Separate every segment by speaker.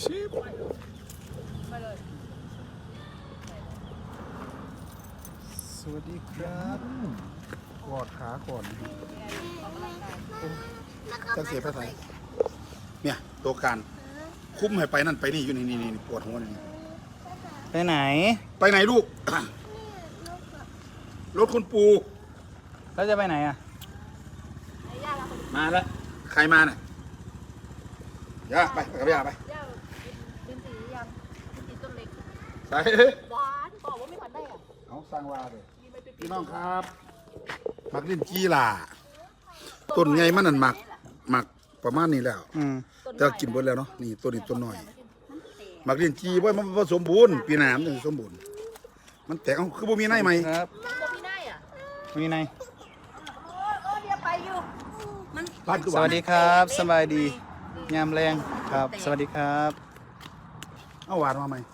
Speaker 1: ชิบ
Speaker 2: มาเลย
Speaker 1: สวัสดีครับกอดขาก่อน
Speaker 2: ออกกำลังกาย
Speaker 1: จะเสียไปไหนเนี่ย ตัวการ คุ้มให้ไปนั่นไปนี่อยู่นี่นี่นี่ปวดหัวนี่
Speaker 3: ไปไหน
Speaker 1: ไปไหนลูก รถคุณปู
Speaker 3: แล้วจะไปไหนอะ
Speaker 2: ไอ้ย่าเราคน
Speaker 1: มาแล้ว ใครมาเนี่ยย่าไปไปกับย่าไป
Speaker 2: ย่าดินสียังดินสีต้นเล็ก
Speaker 1: ใส่
Speaker 2: หวานบอกว่าไม่หวานได้อะ
Speaker 1: เอาสร้างว่าเลย
Speaker 2: มีไม่เป็น
Speaker 1: พี่น้องครับมักเล่นจีล่ะต้นไงมันนั่นหมักหมักประมาณนี้แล้ว
Speaker 3: อืม
Speaker 1: แต่ว่ากินเบิดแล้วเนาะนี่ต้นนี้ต้นน้อยมักเล่นจีไว้มันบ่สมบูรณ์ปีหน้ามันจะสมบูรณ์มันแตกเอาคือบ่มีในไหม
Speaker 3: ครับ
Speaker 2: มันบ่มีได้อะ
Speaker 3: มีไหน
Speaker 2: โอ้โอ้เดี๋ยวไปอยู่มัน
Speaker 1: บ้านคือ
Speaker 3: สวัสดีครับสบายดียามแรงครับ สวัสดีครับ
Speaker 1: เอาหวานมาไหม
Speaker 2: ไม่ไป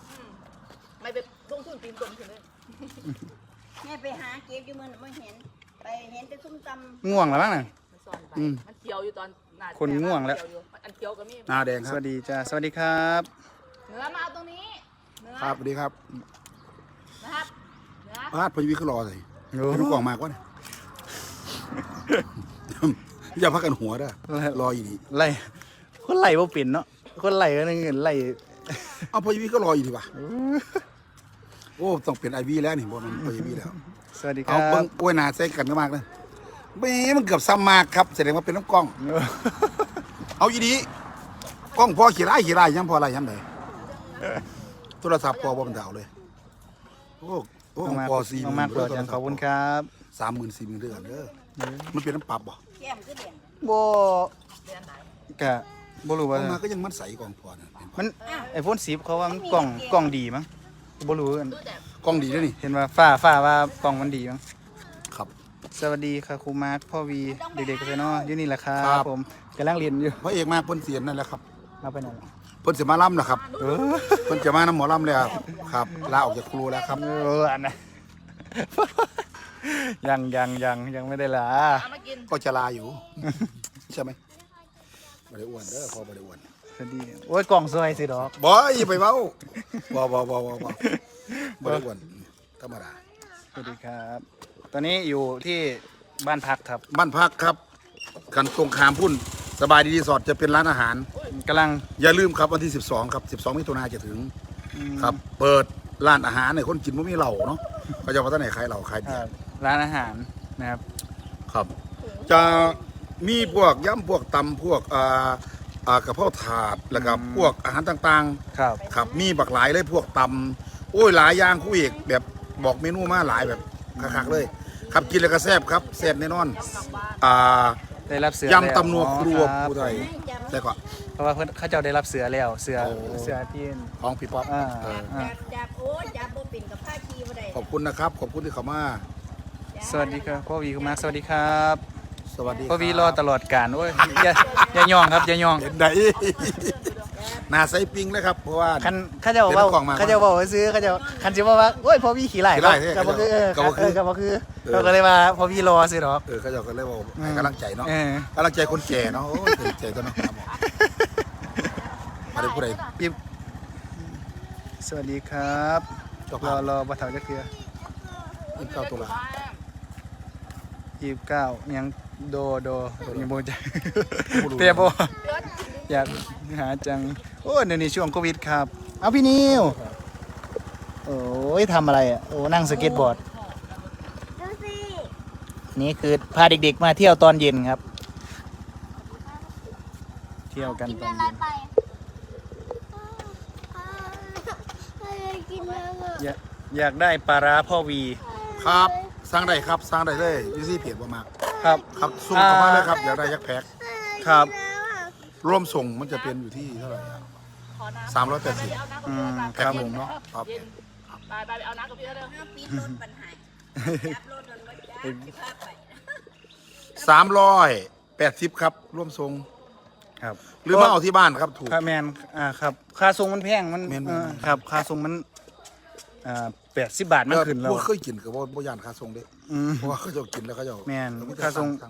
Speaker 2: ลงทุนปีนตรงถึงเลย
Speaker 4: แม่ไปหาเก็บอยู่มือน่ะไม่เห็น ไปเห็นแต่ส้มตำ
Speaker 3: ง่วงแล้วบ้างน่ะ
Speaker 2: มันซ่อนไปมันเขียวอยู่ตอนหา
Speaker 3: คนง่วงแล้ว
Speaker 2: เขียอยู่อันเขียวก็มี
Speaker 1: หน้าแดงค
Speaker 3: ส
Speaker 1: รับ
Speaker 3: วัสดีจ้าสวัสดีครับ
Speaker 2: เนื้อมาเอาตรงนี้ เนื้อ
Speaker 1: ครับสวัสดีครับ
Speaker 2: นะครับ เนื้อ
Speaker 1: พาดพยุวิเขารอสิ
Speaker 3: โอ้
Speaker 1: ให้ลูกกล่องมากวะเนี่ย อย่าพักกันหัวเด้อรออยู่นี่
Speaker 3: ไล่คนไล่บ่เป็นเนาะคนไล่ก็นึงเงินไล่
Speaker 1: เอาพยุวิก็รออยู่ดีว่ะ โอ้ต้องเป็นไอวีแล้วนี่บ่มันพยุวิแล้ว
Speaker 3: สวัสดีค
Speaker 1: เอา
Speaker 3: รั
Speaker 1: เบิ้
Speaker 3: บ
Speaker 1: งโอ้ยหนาใส่กันก็มากเลยแหม่มันเกือบซ้ำมากครับแสดงว่าเป็นน้ำกล้อง เอาอีดีกล้องพอขี่ไล่ขี่ไล่ยังพออะไรยังไงโทรศัพท์พอบ่มันดาวเลยโอ้โอ้
Speaker 3: น้องมาก
Speaker 1: พอสี่ห
Speaker 3: น้อง
Speaker 1: มื่
Speaker 3: มาก
Speaker 1: น
Speaker 3: โปรดยังขอบคุณครับ
Speaker 1: สามหมื่นสี่หมื่นเดือนเด้อมันเป็นน้ำปรับบ่ำ
Speaker 4: แก้มก็เด่น
Speaker 3: บ่
Speaker 2: เดือนไหน
Speaker 3: กะบ่รู้ว่า
Speaker 1: เอามาก็ยังมัดใส่กล่องพอนะเป็น
Speaker 3: มันไอโฟน10เขาว่ามันกล่องกล่องดีมั้ง บ่รู้กัน
Speaker 2: ดูแต่
Speaker 1: กล้องดีด้วยนี่
Speaker 3: เห็นว่าฝ้าฝ้าว่ากล่องมันดีมั้ง
Speaker 1: ครับ
Speaker 3: สวัสดีค่ะครูมาร์คพ่อวีเด็กๆกันเนาะอยู่นี่แหละครั
Speaker 1: ครับ บ
Speaker 3: ผมกำลังเรียนอยู่
Speaker 1: พระเอกมาเพิ่นเสียนนั่นแหละครับ
Speaker 3: เอาไปไหนล่ะ
Speaker 1: เพิ่นสิมาล่ำนะครับ
Speaker 3: เออ
Speaker 1: เพิ่นจะมาน้ำหมอล่ำแล้วครับลาออกจากครูแล้วครับ
Speaker 3: เอออันนั้นยังยังยังยังไม่ได้ละ
Speaker 2: เอามากิน
Speaker 1: ก็จะลาอยู่ ใช่ไหมบ่ได้อ้วนเด้อพอบ่ได้อ้วน
Speaker 3: สวัสดีโอ้ยกล่องซอยสิดอก
Speaker 1: บอยอย่าไปเบ้าบอบอบอบอบอบริวนธรรมดา
Speaker 3: สวัสดีครับ ตอนนี้อยู่ที่บ้านพักครับ
Speaker 1: บ้านพักครับกันตรงขามพุ่นสบายดีรีสอร์ทจะเป็นร้านอาหาร
Speaker 3: กำลัง
Speaker 1: อย่าลืมครับวันที่ 12 ครับ 12มิถุนายนจะถึงครับ เปิดร้านอาหารในคนกินไม่มีเหล่าเนาะเขาจะว่าท่านไหนขายเหล่าขายเบี
Speaker 3: เอ่
Speaker 1: ย
Speaker 3: อ
Speaker 1: ร์
Speaker 3: ร้านอาหารนะครับ
Speaker 1: ครับ จะมีพวกย่ำพวกตำพวกอ่า อ่ากระเพราถาดแล้วก็พวกอาหารต่างๆ
Speaker 3: ครับ
Speaker 1: ครับมีบักหลายเลยพวกตำโอ้ยหลายอย่างคู่เอกแบบบอกเมนูมาหลายแบบคักๆเลย ครับกินแล้วก็แซ่บครับแซ่บแน่นอนอ่า
Speaker 3: ได้รับเสือแล้ว
Speaker 1: ยำตำนัวครัว
Speaker 3: อ๋อครับ
Speaker 1: ผู้ไทยแต่ก็
Speaker 3: เพราะว่าเพิ่นเขาเจ้าได้รับเสือแล้ว เสือ
Speaker 1: โอ้
Speaker 3: เสือที่
Speaker 1: ของพี่ป๊อป
Speaker 3: อ่า
Speaker 1: เออ
Speaker 3: อ่า
Speaker 4: จับจับโอ้จับโบปิ่นกับผ้าชีบ่ได้
Speaker 1: ขอบคุณนะครับ ขอบคุณที่เข้ามา
Speaker 3: สวัสดีครับพ่อวีคุณมาร์คสวัสดีครับ
Speaker 1: สวัสดี
Speaker 3: พ่อวี
Speaker 1: คบ
Speaker 3: รอตลอดการโอ้ยอย่าอย่าย่องครับอย่าย่อง
Speaker 1: เห็นได้หนาใส่ปิงเลยครับเพราะว่า
Speaker 3: คันเขาจะบอกว่า
Speaker 1: เดี๋ยวกล่องมา
Speaker 3: เขาจะบอกว่าซื้อเขาจะคันจะบอกว่าโอ้ยพ่อพี่ขี่ไหล่
Speaker 1: ขี่ไล่เท่
Speaker 3: กับบ่คือเออ
Speaker 1: กับบ่คือ
Speaker 3: เออกับบ่คือ
Speaker 1: เออ
Speaker 3: เราก็เลยว่าพ่อพี่รอซื้อหรอก
Speaker 1: เออเขาจะก็เลยบอกให้กำลังใจเนาะ
Speaker 3: เออ กำ
Speaker 1: ลังใจคนแก่เนาะโอ้ยเกรงใจตัวเนาะครับผมมาได้ผู้ใด
Speaker 3: ปิ๊บสวัสดีครับ
Speaker 1: เจ้ารภา
Speaker 3: อ
Speaker 1: พ
Speaker 3: รอบัตรเถาจะคือ
Speaker 1: ยี่สิบเก้าตุลา
Speaker 3: ยี่สิบเก้ายังโดโดยังโมจะ
Speaker 1: บ่รู้
Speaker 3: เตียโบอยากหาจัง โอ้เดี๋ยวนี้ช่วงโควิดครับ เอาพี่นิวโอ้ยทำอะไรอะโอ้นั่งสเก็ตบอร์ด
Speaker 4: ดูสิ
Speaker 3: นี่คือพาเด็กๆมาเที่ยวตอนเย็นครับ เที่ยวกันตอนเย็น
Speaker 4: กินแล้วอะ
Speaker 3: อยากอยากได้ปลาร้าพ่อวี
Speaker 1: ครับ สร้างได้ครับสร้างได้เลยอยูซี่เพจประมาณ
Speaker 3: ครับ
Speaker 1: ครับส่งเข้ามาเลยครับอยากได้ยักษ์แพ็ค
Speaker 3: ครับ
Speaker 1: ร่วมส่งมันจะเป็นอยู่ที่เท่าไหร่อะ
Speaker 2: ขอน้ำ
Speaker 1: สามร้อยแปดสิบ
Speaker 2: เอาน้ำกับ
Speaker 3: อื
Speaker 2: พี่
Speaker 3: ม
Speaker 2: มา
Speaker 1: แพ็คหนึ่งเนาะครับ
Speaker 2: เย็นไปไปไปเอาน้ำกับพี่เร็ว
Speaker 4: เอาปิดรถปัญหาจับรถโดนบ่จับสิพาไป
Speaker 1: สามร้อยแปดสิบครับร่วมส่ง
Speaker 3: ครับ
Speaker 1: หรือมาเอาที่บ้านครับถูก
Speaker 3: ค่าแมนอ่าครับค่าส่งมันแพงมัน
Speaker 1: แม่นๆ
Speaker 3: เออครับค่าส่งมันอ่า แปดสิบบาทมันขึ้นแล้ว
Speaker 1: พวกเคยกินกับว่าบ่ยานค่าส่งเด้
Speaker 3: อืม
Speaker 1: เพราะว่าเขาจะกินแล้วเขาจะ
Speaker 3: แม่น
Speaker 1: เขาจะ
Speaker 3: ค่าส่ง
Speaker 1: สั่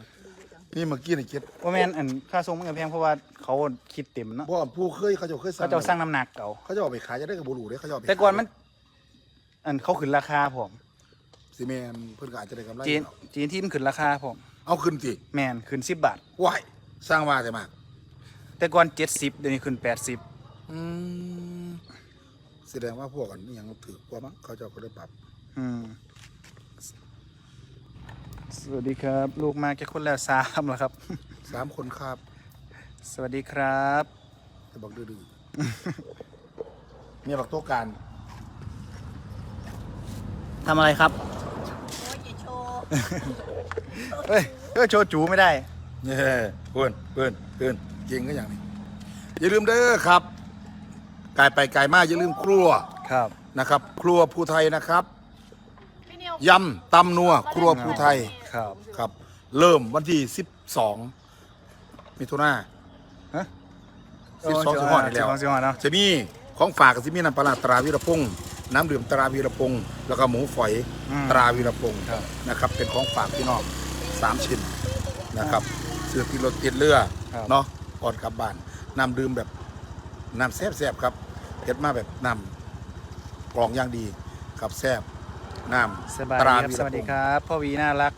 Speaker 1: นี่เมื่อกี้นี่คิด
Speaker 3: ว่าแม่นอันค่าส่งมันก็แพงเพราะว่าเขาคิดเต็มเนาะ
Speaker 1: เพราะว่าผู้เคยเขาจะเคย
Speaker 3: เขาจะเอาสร้างน้ำหนักเก่า
Speaker 1: เขาจะเอาไปขายจะได้กับบุรุษเด้เขาจะเอาไป
Speaker 3: แต่ก่อนมัน อันเขาขึ้นราคาผม
Speaker 1: ซีเมนเพิ่นก็อาจจะได้กำไร
Speaker 3: จีนจีนที่มันขึ้นราคาผม
Speaker 1: เอาขึ้นสิ
Speaker 3: แม่นขึ้นสิบบาท
Speaker 1: ว้ายสร้างว่าใช่ไหม
Speaker 3: แต่ก่อนเจ็ดสิบเดี๋ยวนี้ขึ้นแปดสิบ
Speaker 1: อืม แสดงว่าพวกอันนี้ยังถือกว่ามั้งเขาจะเอาไปได้ปรับ
Speaker 3: อืมสวัสดีครับ ลูกมาแค่คนแล้วสามแล้วครับ
Speaker 1: สามคนครับ
Speaker 3: สวัสดีครับ
Speaker 1: จะบอกดื้อๆ เนี่ยบักโต๊ะการ
Speaker 3: ทำอะไรครับ
Speaker 4: โอ้ยจะโชว์
Speaker 3: เฮ้ยเออโชว์จูไม่ได้
Speaker 1: เนี่ยเพื่อนเพื่อนเพื่อนจริงก็อย่างนี้ อย่าลืมเด้อครับ ไกลไปไกลมากอย่าลืมครัว
Speaker 3: ครับ
Speaker 1: นะครับ ครัวภูไทยนะครับ
Speaker 2: พี่นิวยำ
Speaker 1: ตำนัวครัวภูไทย
Speaker 3: ครับ
Speaker 1: ครับ เริ่มวันที่ 12 มิถุนา
Speaker 3: ฮะ
Speaker 1: สิบสองสิบห้านี่แล้ว
Speaker 3: สิบสองสิบห้าเนาะ
Speaker 1: จะมีของฝากกับจะมีน้ำปลาร้าตราวีรพงษ์น้ำดื่มตราวีรพงษ์แล้วก็หมูฝอย
Speaker 3: อืม
Speaker 1: ตราวีรพงษ์
Speaker 3: ครับ
Speaker 1: นะครับ เป็นของฝากพี่น้องสามชิ้นนะครับเสื้อที่รถติดเรือ
Speaker 3: ครับ
Speaker 1: เนาะก่อนกลับบ้านน้ำดื่มแบบ น้ำแซ่บๆครับเผ็ดมาแบบน้ำกรองอย่างดีครับแซ่บน้
Speaker 3: สบายำ
Speaker 1: ต
Speaker 3: ดี
Speaker 1: รา
Speaker 3: ครับ
Speaker 1: วี
Speaker 3: ส
Speaker 1: ร
Speaker 3: วัส
Speaker 1: พ
Speaker 3: ดี
Speaker 1: งษ์
Speaker 3: ครับพ่อวีน่ารัก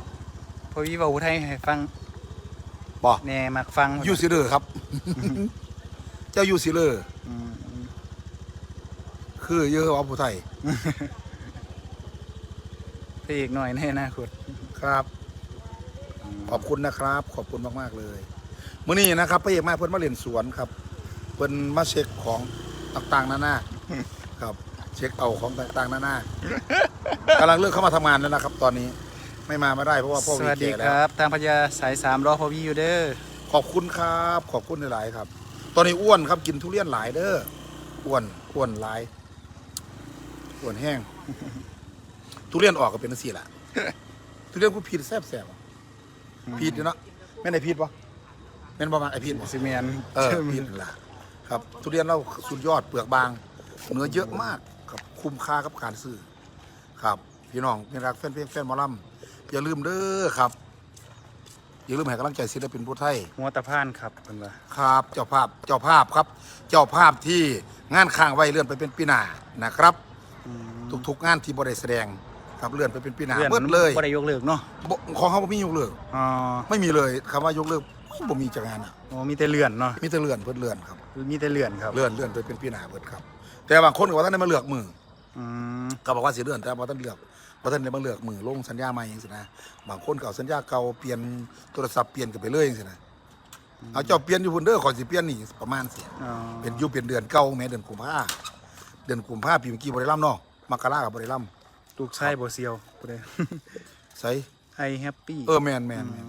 Speaker 3: พ่อวีบอกไทยให้ฟัง
Speaker 1: บ่
Speaker 3: แน่มักฟัง
Speaker 1: ยูซิเลอร์ครับ เจ้ายูซิเลอร์
Speaker 3: อืมอืม
Speaker 1: คือเยอะว่าผู้ไทย
Speaker 3: พระเอกหน่อยแน่นะคุณ
Speaker 1: ครับ ขอบคุณนะครับ ขอบคุณมากๆเลยมื้อนี้นะครับพระเอกมาเพิ่นมาเล่นสวนครับเพิ่นมาเช็คของต่างๆนานาครับ เช็คเอาของต่างๆนานากำลังเลิกเข้ามาทำงานแล้วนะครับ ตอนนี้ไม่มาไม่ได้เพราะว่าพ่อ
Speaker 3: ส
Speaker 1: วี
Speaker 3: วัสดี
Speaker 1: แก่
Speaker 3: ค
Speaker 1: แล้ว
Speaker 3: รับ ทางพญาสายสามรอพ่อวีอยู่เด้อ
Speaker 1: ขอบคุณครับ ขอบคุณหลายๆครับ ตอนนี้อ้วนครับกินทุเรียนหลายเด้ออ้วนอ้วนหลายอ้วนแห้ง ทุเรียนออกก็เป็นสีแหละทุเรียนกูพีดแซ่บๆอะพีดอยู่เนาะแม่นไอพีดปะแม่นประมาณไอพีดปะ
Speaker 3: ซิเมียน
Speaker 1: เออพีดนั่นล่ะ ครับทุเรียนเราสุดยอดเปลือกบาง เนื้อเยอะมากครับคุ้มค่ากับการซื้อครับ พี่น้องพี่รักแฟนเพลงแฟนหมอลำอย่าลืมเด้อครับอย่าลืมให้กำลังใจศิลปินผู้ไทย
Speaker 3: หัวตะพานครับเป็นว่า
Speaker 1: ครับ เจ้าภาพเจ้าภาพครับ เจ้าภาพที่งานค้างไว้เลื่อนไปเป็นปีหน้านะครับ ทุกๆงานที่บริแสดงครับเลื่อนไปเป็นปีหน้า
Speaker 3: เลื่อน
Speaker 1: เบิดเลย
Speaker 3: บ่ได้ยกเลิกเนาะ
Speaker 1: บ่ของเขาบ่มียกเลิก
Speaker 3: อ๋อ
Speaker 1: ไม่มีเลยคำว่ายกเลิก บ่มีจากงานอะ
Speaker 3: โอ้มีแต่เลื่อนเนาะ
Speaker 1: มีแต่เลื่อนเพิ่นเลื่อนครับ
Speaker 3: มีแต่เลื่อนครับ
Speaker 1: เลื่อนเลื่อนไปเป็นปีหน้าเบิดครับ แต่บางคนก็ว่าท่านได้มาเลือกมือ
Speaker 3: อืม
Speaker 1: ก็บอกว่าสิเลื่อนแต่บ่ท่านเลือกบ่ท่านได้มาเลือกมือลงสัญญาใหม่จังซี่นะบางคนก็เอาสัญญาเก่าเปลี่ยนโทรศัพท์เปลี่ยนกันไปเลยจังซี่นะเอาเจ้าเปลี่ยนอยู่พุ่นเด้อขอยสิเปลี่ยนนี่ประมาณสิ
Speaker 3: อ๋อ
Speaker 1: เป็นอยู่เป็นเดือนเก่าแม่เดือนกุมภาเดือนกุมภาปีเมื่อกี้บ่ได้ล่ำเนาะมกราก็บ่ได้ล่
Speaker 3: ลูกชายบ่เซียวบ่ได้ำ
Speaker 1: ใส่
Speaker 3: ไอแฮปปี้
Speaker 1: เออแม่นแม่นแม่น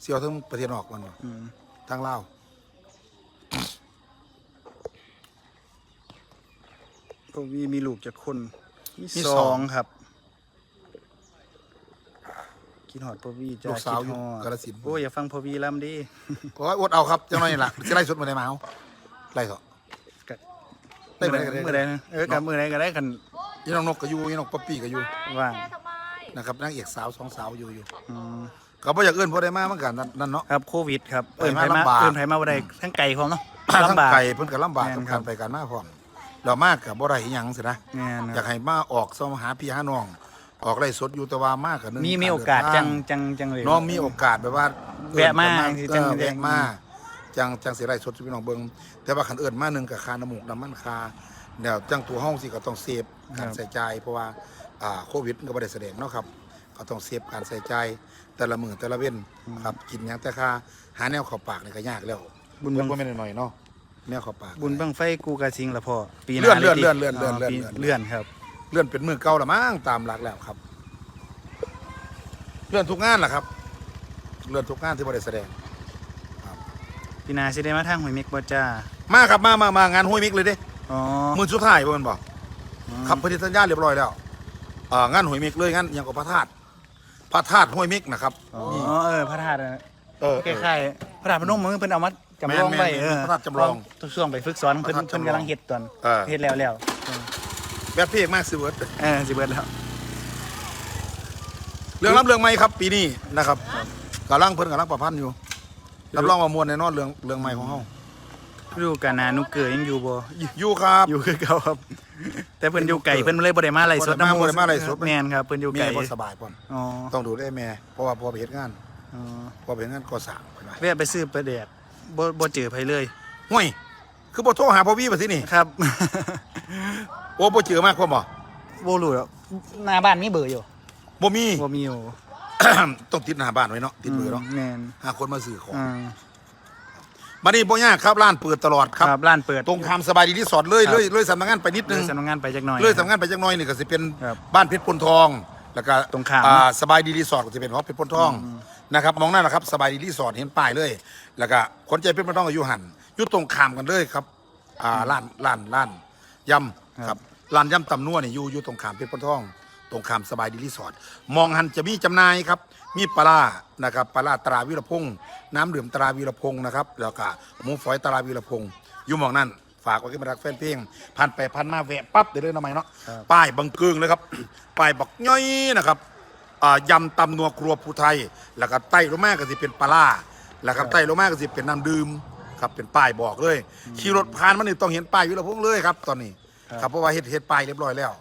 Speaker 1: เสียวทั้งประเทศนอกมันบ่
Speaker 3: ม
Speaker 1: ทางลาว
Speaker 3: พ่อวีมีลูกจากคน มี
Speaker 1: มี
Speaker 3: ส
Speaker 1: ส
Speaker 3: อ
Speaker 1: องง
Speaker 3: ครับคิดฮอดพ่อวีจ้า
Speaker 1: ลูกสาวอยู่
Speaker 3: คิดฮด
Speaker 1: กาฬสินธุ์
Speaker 3: โอ้ยอย่าฟังพ่อวีลำดิ
Speaker 1: ก็อดเอาครับจังหน่อยนี่ล่ะสิไล่สดมาได้มาเอาไล่เถอะ
Speaker 3: ก็
Speaker 1: ได้
Speaker 3: มื
Speaker 1: บ่
Speaker 3: อ
Speaker 1: ได้
Speaker 3: ใด
Speaker 1: ก็ได้
Speaker 3: มือใดนะเออกับมือใดก็ได้กัน
Speaker 1: ยี่น้องนกก็อยู่ยี่น้องป๊อปปี้ก็อยู่
Speaker 3: ว่าง
Speaker 2: แม่ทำไม
Speaker 1: นะครับนางเอกสาวสองสาวอยู่อยู่
Speaker 3: อืม
Speaker 1: ก็บ่อยากเอื้อนพอได้มาเหมือนกันนั่นนั่นเนาะ
Speaker 3: ครับโควิดครับ
Speaker 1: ไป
Speaker 3: เอิ่น
Speaker 1: มา
Speaker 3: ไผมา
Speaker 1: ลำบาก
Speaker 3: เอิ่นไผมาบ่ได้ทั้งไก่พร้อมเนาะ
Speaker 1: ทั้ง
Speaker 3: ลำบาก
Speaker 1: ไก่เพิ่นก็ลำบาก
Speaker 3: แม่
Speaker 1: กับ
Speaker 3: นครั
Speaker 1: กา
Speaker 3: บ
Speaker 1: รไปการมาพร้อมเรามากกับบ่ได้อิหยังสินะ
Speaker 3: แม่น
Speaker 1: อยากให้มาออกสมหาพี่หาน้อง ออกไล่สดอยู่แต่ว่ามากกับนึง
Speaker 3: มีมีโอกาสจังจังจังเลย
Speaker 1: น้องมีโอกาสแบบว่า
Speaker 3: แวะมา
Speaker 1: เอิ้น
Speaker 3: จัง
Speaker 1: เออ
Speaker 3: จัง
Speaker 1: แวะมาจังจังสิไล่สดพี่น้องเบิ่งแต่ว่าคันเอิ้นมาหนึงกับคาน้ำมูกน้ำมันคาเดี๋ยวจังตัวห้องสิก็ต้องเซฟการใส่ใจายเพราะว่าอ่าโควิดมันก็บ่ได้แสดงเนาะครับ ก็ต้องเซฟการใส่ใจายแต่ละมื้อแต่ละเว้นครับกินหยังแต่ค่าหาแนวเข้าปากนี่ก็ยากแล้ว
Speaker 3: บุญ
Speaker 1: เบิ่
Speaker 3: บั
Speaker 1: ง
Speaker 3: ง
Speaker 1: บ่แม่นน้อยๆเนาะแนวเข้าปาก
Speaker 3: บุญบังไฟกูกาซิงละพ่อปีห
Speaker 1: เลื่
Speaker 3: น้า
Speaker 1: อนเลื่อน
Speaker 3: ลยติ
Speaker 1: เลื่อนเลื่อนเลื่อนเลื่อน
Speaker 3: ปี
Speaker 1: เลื่อน
Speaker 3: เลื่อนครับ
Speaker 1: เลื่อนเป็นมือเก่าละมั้งตามหลักแล้วครับ เลื่อนทุกงานแหละครับ เลื่อนทุกงานที่บริแสดง
Speaker 3: ปีหน้าสิได้มาทางหอยเม็กบ่จ้า
Speaker 1: มาครับมามามางานห้วยมิกเลยเด้
Speaker 3: อ๋อ
Speaker 1: มือสุดท้ายบ่แมันบอก
Speaker 3: อืม
Speaker 1: ครับพอดีสัญญาเรียบร้อยแล้วอ่างานห้วยมิกเลยงานอยังกับพระธาตุ พระธาตุห้วยมิกนะครับ
Speaker 3: อ๋อ
Speaker 1: นี่
Speaker 3: เออพระธาตุอะ
Speaker 1: เออ
Speaker 3: คล้ายๆพระธาตุพนมมือเพิ่นเอามาจำลอง
Speaker 1: แม่นๆ
Speaker 3: ไว้เออ
Speaker 1: พระธาตุจำลอง
Speaker 3: ทุกช่วงไปฝึกสอนเพิ่น
Speaker 1: พระธาตุ
Speaker 3: เพิ่น
Speaker 1: จำลอง
Speaker 3: กำลังเฮ็ดตอน
Speaker 1: เออ
Speaker 3: เฮ็ดแล้วแล้ว
Speaker 1: แบบเพลงมากสิเวิร์ด
Speaker 3: เออสิเบิดแล้ว
Speaker 1: เรื่องรับเรื่องไหมครับปีนี้นะครับกำลังเพิ่นกำลังประพันธ์อยู่รับรองว่ามวลแน่นอนเรื่องเรื่องใหม่ของเฮา
Speaker 3: ฤดูกาลหนานุกเกยยังอยู่บ่อยู่
Speaker 1: อยู่ครับ
Speaker 3: อยู่คือเก่าครับ แต่เพิ่นอยู่ไก่เพิ่นเลยบ่ได้มาไล่สด
Speaker 1: บ่ได้มาบ่ได้มาไล่สด
Speaker 3: แม่นครับเพิ่นอยู่
Speaker 1: แม่
Speaker 3: ไก่
Speaker 1: บ่สบายพ่อน
Speaker 3: อ๋อ
Speaker 1: ต้องดูแลแม่เพราะว่าพ่อไปเฮ็ดงาน
Speaker 3: อ๋อ
Speaker 1: พ่อไปเฮ็ดงานก่อสร้างเพิ่นว่า
Speaker 3: แวะไปซื้อปลาแดกบ่บ่เจอไผเลย
Speaker 1: ห่วยคือบ่โทรหาพ่อวี่บ่สินี่
Speaker 3: ครับ
Speaker 1: โอ้บ่เจอมากพ่อบ่
Speaker 3: บ่รู้หรอกหน้าบ้านมีเบอร์อยู่
Speaker 1: บ่มี
Speaker 3: บ่มีอยู่
Speaker 1: ต้องติดหน้าบ้านไว้เนาะติดเบอร์เนาะ
Speaker 3: แม่น
Speaker 1: หาคนมาซื้อของ
Speaker 3: อ่า
Speaker 1: บัดนี้บ่ยากครับร้านเปิดตลอดครับ
Speaker 3: ครับร้านเปิด
Speaker 1: ตรงคามสบายดีที่สอดเลย
Speaker 3: ครับ
Speaker 1: เลยเลยสำนักงานไปนิด
Speaker 3: เล
Speaker 1: นึ
Speaker 3: ย
Speaker 1: ง
Speaker 3: สำนักงานไปจักหน่อย
Speaker 1: เลยสำนักงานไปจักหน้อยนี่ก็สิเป็น
Speaker 3: ครับ
Speaker 1: บ้านเพชรพลทอง แล้วก็
Speaker 3: ตรงข้าม
Speaker 1: อ่าสบายดีรีสอร์ทก็จะเป็นหอเพชรพลทองนะครับมองหน้านะครับสบายดีรีสอร์ทเห็นป้ายเลย แล้วก็คนใจเพชรพลทองก็อยู่หันอยู่ตรงข้ามกันเลยครับอ่าร้านร้านร้านยำครับร้านยำตำนัวนี่อยู่อยู่ตรงข้ามเพชรพลทอง ตรงข้ามสบายดีรีสอร์ทมองหันจะมีจำหน่ายครับ มีปลาร้านะครับปลาร้าตราวิรพงษ์น้ำดื่มตราวิรพงษ์นะครับแล้วก็หมูฝอยตราวิรพงษ์อยู่หมองนั่นฝากไว้กับรักแฟนเพลงผ่านไปผ่านมาแวะปั๊บเดี๋ยวเรื่องทำไมเนาะ
Speaker 3: ครับ
Speaker 1: ป้ายบังเกิงเลยครับ ป้ายบักย่อยนะครับอ่ายำตำนัวครัวภูไทย แล้วก็ไต้ลงมาก็สิเป็นปลาร้าแล้วครับไต้ลงมาก็สิเป็นน้ำดื่มครับเป็นป้ายบอกเลยขี่รถผ่านมันนี่ต้องเห็นป้ายวิรพงษ์เลยครับตอนนี้ครับเพราะว่าเฮ็ดเฮ็ดป้ายเรียบร้อยแล้ว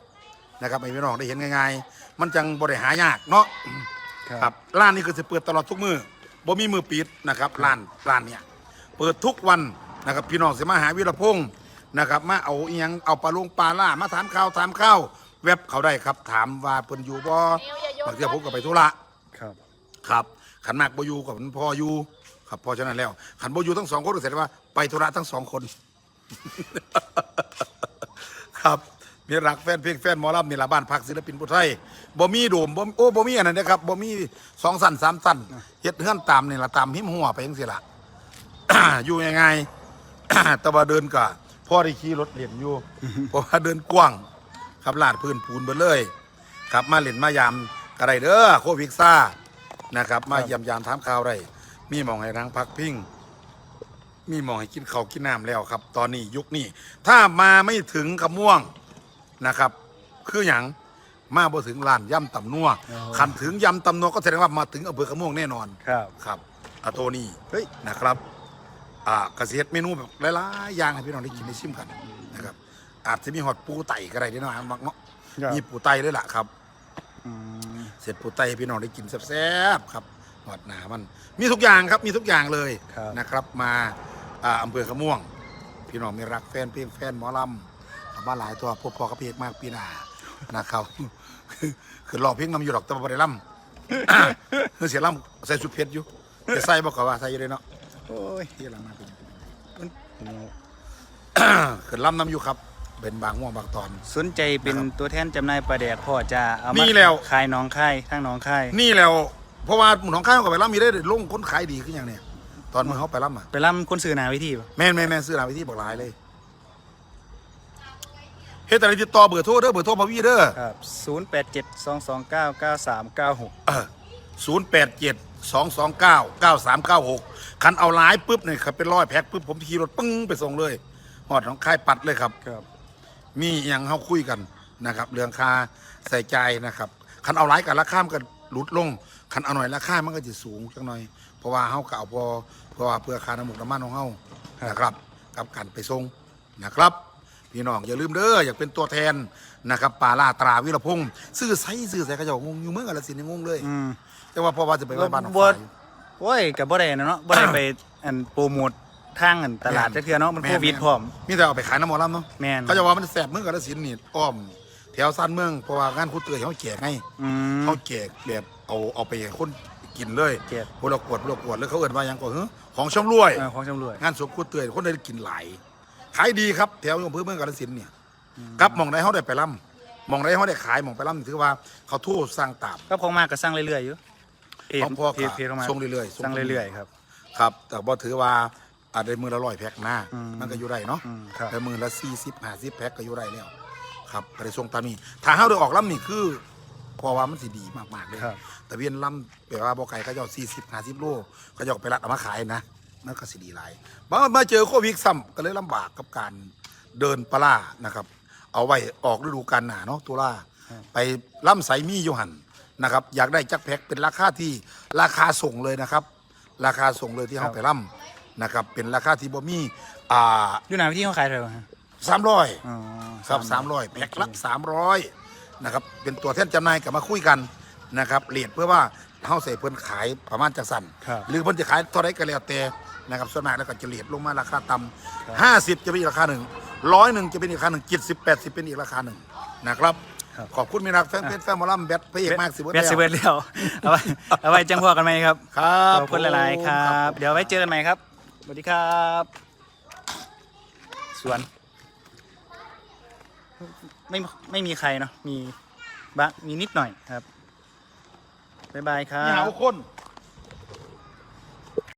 Speaker 1: นะครับให้พี่น้องได้เห็นง่ายๆมันจังบริหายากเนาะ ครับร้านนี้คือจะเปิดตลอดทุกมือบ่มีมือปิดนะครับร้านร้านเนี่ยเปิดทุกวันนะครับพี่น้องสิมาหาวิรพงศ์นะครับมาเอาอีหยังเอาปลาลงปลาล่ามาถามข่าวถามข้าวเว็บเขาได้ครับ ถามว่าเพิ่นอยู่บ่บางทีผมก็ไปธุระ
Speaker 3: ครับ
Speaker 1: ครับขันมากบ่อยู่กับมันพออยู่ครับเพอฉะนั้นแล้วขันบ่อยู่ทั้งสองคนก็แสดงว่าไปธุระทั้งสองคน ครับ มีรักแฟนเพลงแฟนหมอลำนี่ละบ้านพักศิลปินผู้ไทยบ่มีโดมบ่โอ้บ่มีอันนั้นนะครับบ่มีสองสั้นสามสั้นเฮ็ดเฮือนตามนี่ละตามหิมหัวไปจังซี่ล่ะ อยู่ยังไง แต่ว่าเดินก็พ่อได้ขี่รถเล่นอยู่ เพราะว่าเดินกว้างครับลาดพื้นปูนไปเลยครับมาเล่นมายามกระไรเด้อโควิดซ่านะครับมาเยี่ยมยามถามข่าวได้มีหมองให้นางพักพิง มีหมองให้กินข้าวกินน้ำแล้วครับ ตอนนี้ยุคนี้ ถ้ามาไม่ถึงขม่วง นะครับ คืออย่างมาบ่ถึงร้านย่ำตำนัว
Speaker 3: อ๋อ
Speaker 1: ขันถึงยำตำนัวก็แสดงว่ามาถึงอำเภอขะม่วงแน่นอน
Speaker 3: ครับ
Speaker 1: ครับอาโตนี่เฮ้ยนะครับอ่าเกษตรเมนูแบบหลายๆอย่างให้พี่น้องได้กินได้ชิมกันนะครับ อาจจะมีหอดปูไต่ก็ได้เด้อเนาะมักเนาะ
Speaker 3: ครับ
Speaker 1: มีปูไต่ด้วยล่ะครับ
Speaker 3: อืม
Speaker 1: เสร็จปูไต่ให้พี่น้องได้กินแซ่บๆครับหอดหนามัน มีทุกอย่างครับมีทุกอย่างเลย
Speaker 3: ครับ
Speaker 1: นะครับ มาอ่าอำเภอขะม่วง พี่น้องมีรักแฟนเพลงแฟนหมอลำ เอามาหลายตัวพบพอกับเพลงมากปีหน้านะครับคือรองเพลงนำอยู่ดอกแต่ว่าบ่ได้ล่ำคือเสียล่ำใส่สุดเพชรอยู่จะใส่บอกว่าใส่อยู่เลยเนาะ
Speaker 3: โอ้ย
Speaker 1: ที่หลังมาเป็นขึ้นล่ำน้ำอยู่ครับ เป็นบางม่วงบางตอน
Speaker 3: สนใจเป็นตัวแทนจำหน่ายปลาแดกพ่อจะเอามา
Speaker 1: นี่แล้ว
Speaker 3: ขายหน้องค่ายทั้งหน้องค่าย
Speaker 1: นี่แล้ว เพราะว่าหมุนของข้าวกับไปล่ำมีได้ลงคนขายดีขึ้นอย่างเนี้ยตอนมือเขาไปล่ำอะ
Speaker 3: ไปล่ำคนซื้อหนาวิธีป่ะ
Speaker 1: แม่นแม่นแม่นซื้อหลายไปที่บอกหลายเลย เฮ็ดแต่ละติดต่อเบอร์โทรเด้อเบอร์โทรมาวี่เด้อ
Speaker 3: ครับ0 8 7 2 2 9 9 3 9 6
Speaker 1: ศูนย์แปดเจ็ดสองสองเก้าเก้าสามเก้าหกคันเอาหลายปุ๊บเนี่ยครับเป็นร้อยแพ็คปุ๊บผมขี่รถปึ้งไปส่งเลยหอดของค่ายปัดเลยครับ
Speaker 3: ครับ
Speaker 1: มีอย่างเขาคุยกันนะครับ เรื่องค่าใส่ใจนะครับคันเอาหลายกันราคามันก็ลดลงคันเอาหน่อยราคามันก็จะสูงจังหน่อย เพราะว่าเขาก็เอาพอเพราะว่าเพื่อค่าน้ำมันน้ำมันของเขานะครับ กับการไปส่งนะครับ พี่น้องอย่าลืมเด้ออยากเป็นตัวแทนนะครับปลาล่าตราวิรพงศ์ซื้อไซซื้อใส่กระเจ้างงอยู่เมืองกาฬสินธุ์ยังงงเลย
Speaker 3: อืม
Speaker 1: แต่ว่าเพราะว่าจะไปไว้บ้านของ
Speaker 3: บ่
Speaker 1: ฝ่าย
Speaker 3: โอ้ยกับบ่ได้นะเนาะบ่ได้ไป อันโปรโมททางอันตลาด
Speaker 1: แม่น
Speaker 3: จักเทื่อเนาะมัน
Speaker 1: แม่
Speaker 3: โคนวิดพร้อม
Speaker 1: มีแต่เอาไปขายน้ำหมอลำเนาะ
Speaker 3: แม่น
Speaker 1: เขาจะว่ามันแสบเมืองกาฬสินธุ์นี่อ้อม แถวสั้นเมืองเพราะว่างานคู่เตยเขาแจกไง
Speaker 3: อืม
Speaker 1: เขาแจกแบบเอาเอาไปให้คนกินเลย
Speaker 3: แจก
Speaker 1: พวกเรากวดพวกเรากวดแล้วเขาเอิ้นว่าหยังก่อนเฮ้ของช่องรวย
Speaker 3: เออของจำรวย
Speaker 1: งานศพคู่เตยคนได้กินหลาย ขายดีครับแถวอำเภอเมืองกาฬสินธุ์เนี่ยครับหมองใดเขาได้ไปล่ำหมองใดเขาได้ขายหมองไปล่ำถือว่าเขาทู่สร้างตาม
Speaker 3: ก็ของมากก็สร้างเรื่อยๆอยู่เพจ
Speaker 1: ของพ่อ
Speaker 3: เพ
Speaker 1: ก็
Speaker 3: จเพจของมา
Speaker 1: ส่งเรื่อยๆส่ง
Speaker 3: สร้างเรื่อยๆครับ
Speaker 1: ครับ แต่บ่ถือว่าอาจได้มือละร้อยแพ็คนะ
Speaker 3: อืม
Speaker 1: มันก็อยู่ได้เนาะ
Speaker 3: อืมครับ
Speaker 1: แต่มือละสี่สิบห้าสิบแพ็คก็อยู่ได้แล้ว ครับไปส่งตามนี้ถ้าเฮาได้ออกลำนี่คือเพราะว่ามันสิดีมากๆเลย
Speaker 3: ครับ
Speaker 1: แต่เวียนลำแปลว่าบ่ไก่เขาเจ้าสี่สิบห้าสิบโลเขาเจ้าไปรัดเอามาขายนะ มันก็สิดีหลายมามาเจอโควิดซ้ำก็เลยลำบากกับการเดินปลาร้านะครับ เอาไว้ออกฤดูกาลหนาเนาะตุลาไปล่ำใสมีอยู่หันนะครับ อยากได้จักแพ็คเป็นราคาที่ราคาส่งเลยนะครับ ราคาส่งเลยที่
Speaker 3: ครั
Speaker 1: เฮา
Speaker 3: บ
Speaker 1: ไปร่ำนะครับ เป็นราคาที่บ่มีอ่า
Speaker 3: อยู่ไหนที่เขาขายเท่าไหร่ฮะ
Speaker 1: 300
Speaker 3: อ๋อ
Speaker 1: ครับ300แพ็คละ300นะครับ เป็นตัวแทนจำหน่ายกับมาคุยกันนะครับเรทเพื่อว่าเฮาใส่เพิ่นขายประมาณจังสั่น
Speaker 3: ครับ
Speaker 1: หรือเพิ่นจะขายเท่าไรก็แล้วแต่ นะครับส่วนมากแล้วก็จะเรทลงมาราคาต่
Speaker 3: ครับำ
Speaker 1: ห้าสิบจะเป็นอีกราคาหนึ่งร้อยหนึ่งจะเป็นอีกราคาหนึ่งเจ็ดสิบแปดสิบเป็นอีกราคาหนึ่งนะครับ
Speaker 3: ครับ
Speaker 1: ขอบคุณมิรักแฟนเพจแฟนหมอลำแบทพระเอกมากสิ
Speaker 3: เบียดสิเบิร์ดเดียวเอาไว้เอาไว้จังพอกันไหมครับ
Speaker 1: ครับ
Speaker 3: ขอบคุณหลายๆครับ เดี๋ยวไว้เจอกันใหม่ครับสวัสดีครับสวน ไม่ไม่มีใครเนาะมีบ้างมีนิดหน่อยครับบ๊ายบายครั
Speaker 1: นี่หา
Speaker 3: บ
Speaker 1: คน